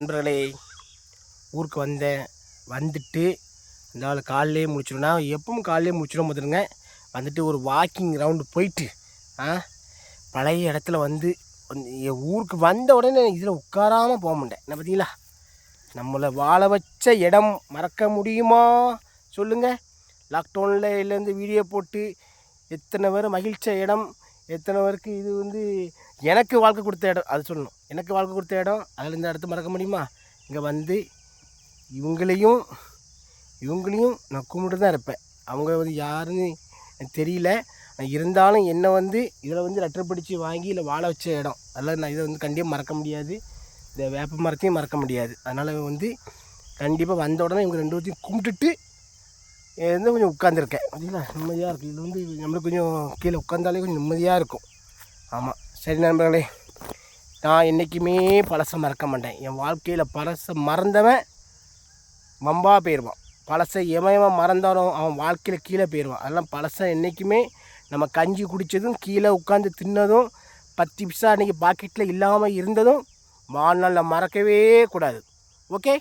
நண்பர்களே ஊருக்கு வந்தேன் வந்துட்டு இந்த ஆள் காலையிலே முடிச்சிடும் நான் எப்பவும் காலையிலே முடிச்சிடும் பார்த்துருங்க வந்துட்டு ஒரு வாக்கிங் ரவுண்டு போயிட்டு ஆ பழைய இடத்துல வந்து என் ஊருக்கு வந்த உடனே இதில் உட்காராமல் போக மாட்டேன். என்ன பார்த்தீங்களா? நம்மளை வாழ வச்ச இடம் மறக்க முடியுமா? சொல்லுங்கள் லாக்டவுனில் இதுலேருந்து வீடியோ போட்டு எத்தனை பேர் மகிழ்ச்ச இடம் எத்தனை பேருக்கு இது வந்து எனக்கு வாழ்க்கை கொடுத்த இடம் அது சொல்லணும். எனக்கு வாழ்க்கை கொடுத்த இடம் அதில் இந்த இடத்த மறக்க முடியுமா? இங்கே வந்து இவங்களையும் இவங்களையும் நான் கும்பிட்டு தான் இருப்பேன். அவங்க வந்து யாருன்னு எனக்கு தெரியல. இருந்தாலும் என்னை வந்து இதில் வந்து லெட்டர் பிடிச்சி வாங்கி இல்லை வாழ வச்ச இடம். அதெல்லாம் நான் இதை வந்து கண்டிப்பாக மறக்க முடியாது. இந்த வேப்ப மரத்தையும் மறக்க முடியாது. அதனால் வந்து கண்டிப்பாக வந்த உடனே இவங்க ரெண்டு பேர்த்தையும் கும்பிட்டுட்டு வந்து கொஞ்சம் உட்காந்துருக்கேன் பார்த்தீங்களா நிம்மதியாக இருக்குது இது வந்து நம்மளுக்கு கொஞ்சம் கீழே உட்காந்தாலே கொஞ்சம் நிம்மதியாக இருக்கும். ஆமாம் சரி நண்பர்களே நான் என்றைக்குமே பழசை மறக்க மாட்டேன். என் வாழ்க்கையில் பழசை மறந்தவன் வம்பா போயிடுவான் பழசை எவன் எவன் மறந்தாலும் அவன் வாழ்க்கையில் கீழே போயிடுவான் அதெல்லாம் பழசை என்றைக்குமே நம்ம கஞ்சி குடித்ததும் கீழே உட்காந்து தின்னதும் பத்து பிசா அன்றைக்கி பாக்கெட்டில் இல்லாமல் இருந்ததும் வாழ்நாளில் மறக்கவே கூடாது. ஓகே